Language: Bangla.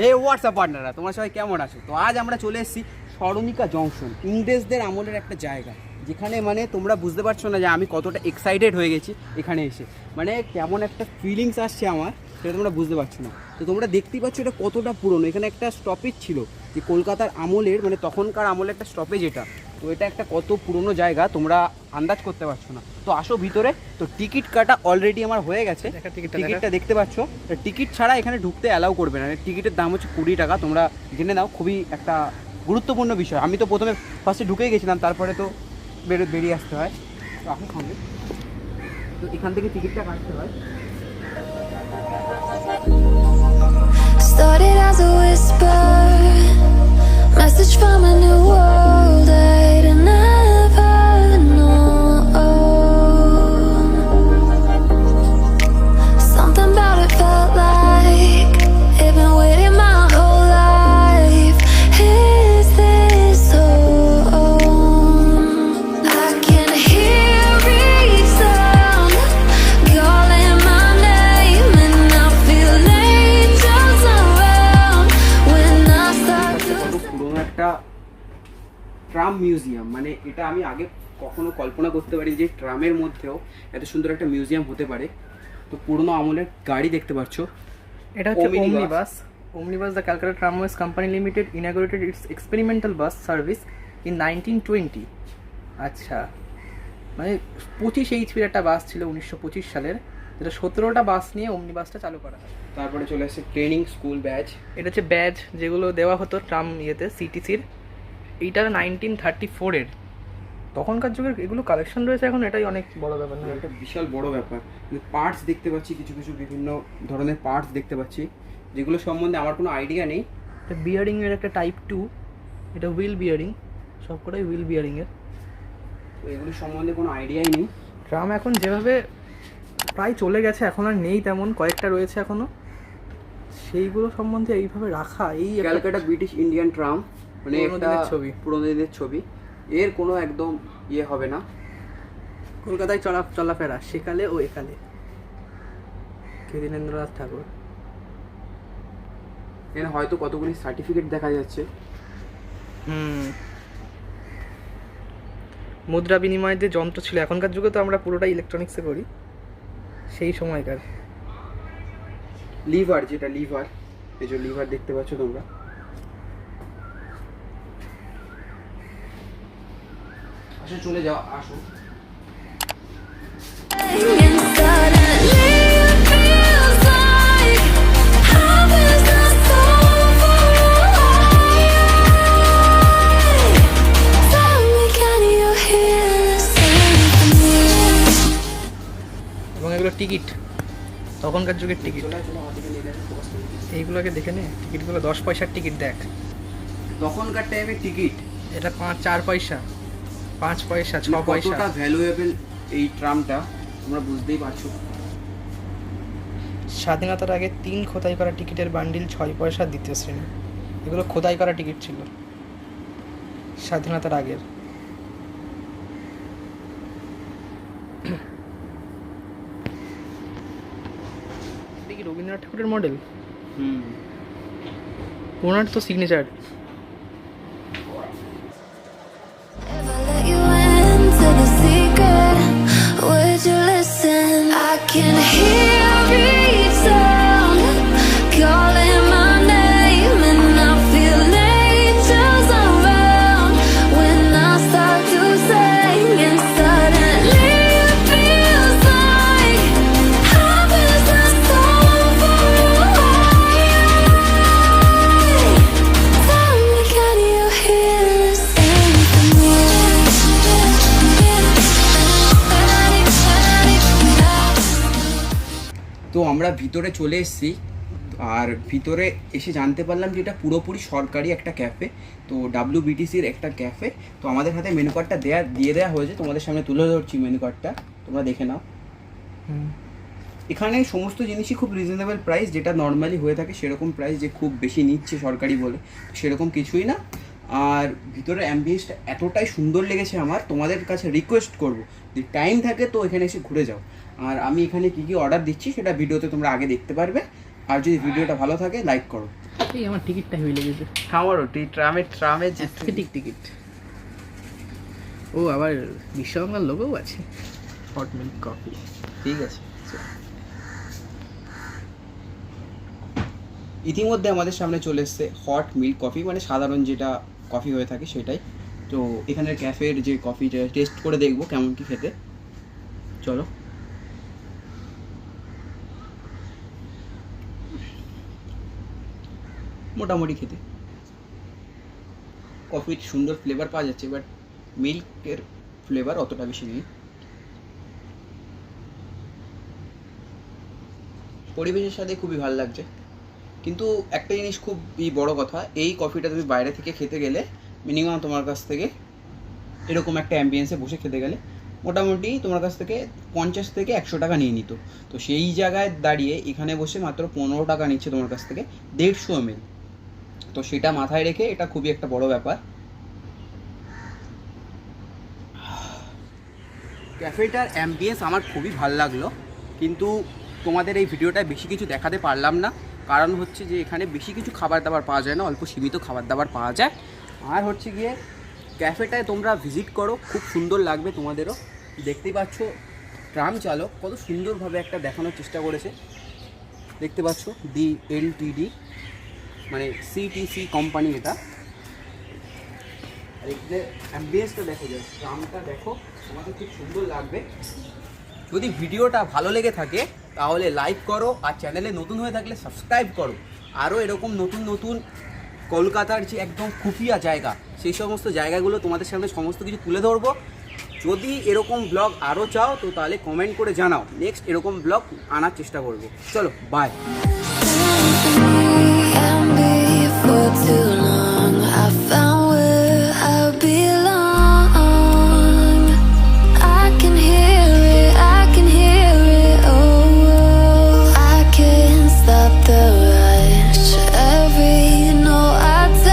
হে হোয়াটসঅ্যাপ পার্টনাররা তোমার সবাই কেমন আছো? তো আজ আমরা চলে এসেছি স্মরণিকা জংশন, ইংরেজদের আমলের একটা জায়গা, যেখানে মানে তোমরা বুঝতে পারছ না যে আমি কতটা এক্সাইটেড হয়ে গেছি এখানে এসে। মানে কেমন একটা ফিলিংস আসছে আমার, সেটা তোমরা বুঝতে পারছ না। তো তোমরা দেখতেই পাচ্ছ এটা কতটা পুরনো। এখানে একটা স্টপেজ ছিল, যে কলকাতার আমলের মানে তখনকার আমলের একটা স্টপেজ এটা। তো এটা একটা কত পুরনো জায়গা তোমরা আন্দাজ করতে পারছ না। তো আসো ভিতরে। তো টিকিট কাটা অলরেডি আমার হয়ে গেছে। টিকিটটা দেখা। দেখতে পাচ্ছ। টিকিট ছাড়া এখানে ঢুকতে অ্যালাউ করবে না। টিকিটের দাম হচ্ছে কুড়ি টাকা। তোমরা জেনে নাও খুবই একটা গুরুত্বপূর্ণ বিষয়। আমি তো প্রথমে ফার্স্টে ঢুকেই গেছিলাম তারপরে তো বেরো বেরিয়ে আসতে হয়। তো আপনি সঙ্গে তো এখান থেকে টিকিটটা কাটতে হয়। Started as a whisper, message from a new world. মানে এটা আমি আগে কখনো কল্পনা করতে পারি যে ট্রামের মধ্যেও এত সুন্দর একটা মিউজিয়াম হতে পারে। তো পুরনো আমলের গাড়ি দেখতে পাচ্ছ এটা হচ্ছে. Omnibus omnibus the Calcutta tramways company limited inaugurated its experimental bus service in nineteen twenty আচ্ছা। মানে পঁচিশ এইচপির একটা বাস ছিল উনিশশো পঁচিশ সালের। যেটা সতেরোটা বাস নিয়ে ওমনি বাসটা চালু করা হয়। তারপরে চলে আসছে ট্রেনিং স্কুল ব্যাচ এটা হচ্ছে ব্যাজ যেগুলো দেওয়া হতো ট্রাম ইয়েতে সিটিসির এইটা নাইনটিন থার্টি ফোরের তখনকার যুগের এগুলো কালেকশন রয়েছে এখন এটাই অনেক বড় ব্যাপার না? একটা বিশাল বড় ব্যাপার। পার্টস দেখতে পাচ্ছি কিছু কিছু বিভিন্ন ধরনের পার্টস দেখতে পাচ্ছি যেগুলো সম্বন্ধে আমার কোনো আইডিয়া নেই। এটা বিয়ারিংয়ের একটা টাইপ টু এটা হুইল বিয়ারিং সবকটাই হুইল বিয়ারিংয়ের তো এগুলো সম্বন্ধে কোনো আইডিয়াই নেই। ট্রাম এখন যেভাবে প্রায় চলে গেছে এখন আর নেই তেমন কয়েকটা রয়েছে এখনও সেইগুলো সম্বন্ধে এইভাবে রাখা এই ক্যালকাটা ব্রিটিশ ইন্ডিয়ান ট্রাম মানে একটা ছবি। পুরোনো দিনের ছবি। এর কোনো একদম ইয়ে হবে না। কলকাতায় চলা চলাফেরা সেকালে ও একালে। কেদিনেন্দ্রনাথ ঠাকুর? এখানে হয়তো কতগুলি সার্টিফিকেট দেখা যাচ্ছে। হুম। মুদ্রা বিনিময়ের যে যন্ত্র ছিল এখনকার যুগে তো আমরা পুরোটাই ইলেকট্রনিক্সে করি। সেই সময়কার। লিভার যেটা লিভার এই যে লিভার দেখতে পাচ্ছ তোমরা। You hear the symphony? এবং এগুলো টিকিট তখনকার যুগের টিকিট চলে চলো। এইগুলোকে দেখে নে টিকিটগুলো দশ পয়সার টিকিট দেখ তখনকার টাইমে টিকিট এটা পাঁচ চার পয়সা পাঁচ পয়সা ছ পয়সা। কতটা ভ্যালুয়েবল এই ট্রামটা তোমরা বুঝতেই পারছ। স্বাধীনতার আগে তিন খোদাই করা টিকিটের বান্ডিল ছয় পয়সা দ্বিতীয় শ্রেণি। এগুলো খোদাই করা টিকিট ছিল। স্বাধীনতার আগের। কি রবীন্দ্রনাথ ঠাকুরের মডেল হুম। ওনার তো সিগনেচার আমরা ভিতরে চলে এসেছি আর ভিতরে এসে জানতে পারলাম যে এটা পুরোপুরি সরকারি একটা ক্যাফে তো ডাব্লিউ বিটিসির একটা ক্যাফে। তো আমাদের হাতে মেনু কার্ডটা দেয়া দিয়ে দেওয়া হয়েছে তোমাদের সামনে তুলে ধরছি মেনু কার্ডটা তোমরা দেখে নাও। এখানে সমস্ত জিনিসই খুব রিজনেবল প্রাইস যেটা নর্মালি হয়ে থাকে সেরকম প্রাইস যে খুব বেশি নিচ্ছে সরকারি বলে সেরকম কিছুই না। আর ভিতরে অ্যাম্বিয়েন্সটা এতটাই সুন্দর লেগেছে আমার তোমাদের কাছে রিকোয়েস্ট করব যদি টাইম থাকে তো এখানে এসে ঘুরে যাও। আর আমি এখানে কী কী অর্ডার দিচ্ছি সেটা ভিডিওতে তোমরা আগে দেখতে পারবে। আর যদি ভিডিওটা ভালো থাকে লাইক করো। এই আমার টিকিটটা হয়ে লেগেছে আমারও টি ট্রামের ট্রামের যে অ্যাস্থেটিক টিকিট ও আবার বিশ্ববাংলার লোগোও আছে। হট মিল্ক কফি ঠিক আছে। ইতিমধ্যে আমাদের সামনে চলে এসছে হট মিল্ক কফি মানে সাধারণ যেটা কফি হয়ে থাকে সেটাই। তো এখানের ক্যাফের যে কফিটা টেস্ট করে দেখব কেমন কি খেতে। চলো। মোটামুটি খেতে। কফির সুন্দর ফ্লেভার পাওয়া যাচ্ছে বাট মিল্কের ফ্লেভার অতটা বেশি নেই। পরিবেশের সাথে খুবই ভালো লাগছে। কিন্তু একটা জিনিস খুবই বড় কথা, এই কফিটা তুমি বাইরে থেকে খেতে গেলে মিনিমাম তোমার কাছ থেকে এরকম একটা অ্যাম্বিয়েন্সে বসে খেতে গেলে মোটামুটি তোমার কাছ থেকে পঞ্চাশ থেকে একশো টাকা নিয়ে নিত। তো সেই জায়গায় দাঁড়িয়ে এখানে বসে মাত্র পনেরো টাকা নিচ্ছে তোমার কাছ থেকে, দেড়শো এমএল তো সেটা মাথায় রেখে এটা খুবই একটা বড় ব্যাপার। ক্যাফেটার অ্যাম্বিয়েন্স আমার খুবই ভালো লাগল, কিন্তু তোমাদের এই ভিডিওটায় বেশি কিছু দেখাতে পারলাম না। কারণ হচ্ছে যে এখানে বেশি কিছু খাবার দাবার পাওয়া যায় না, অল্প সীমিত খাবার দাবার পাওয়া যায়। আর হচ্ছে গিয়ে ক্যাফেটায় তোমরা ভিজিট করো, খুব সুন্দর লাগবে তোমাদেরও। দেখতেই পাচ্ছ ট্রাম চালক, কত সুন্দরভাবে একটা দেখানোর চেষ্টা করেছে। দেখতে পাচ্ছ ডি এল টি মানে সিটিসি কোম্পানি এটা। আর এখানে অ্যাম্বিয়েন্সটা দেখো যায় ট্রামটা দেখো, তোমাদের খুব সুন্দর লাগবে। যদি ভিডিওটা ভালো লেগে থাকে, তাহলে লাইক করো আর চ্যানেলে নতুন হয়ে থাকলে সাবস্ক্রাইব করো। আরও এরকম নতুন নতুন কলকাতার যে একদম খুফিয়া জায়গা, সেই সমস্ত জায়গাগুলো তোমাদের সামনে সমস্ত কিছু তুলে ধরবো। যদি এরকম ব্লগ আরও চাও, তো তাহলে কমেন্ট করে জানাও। নেক্সট এরকম ব্লগ আনার চেষ্টা করব। চলো বাই look to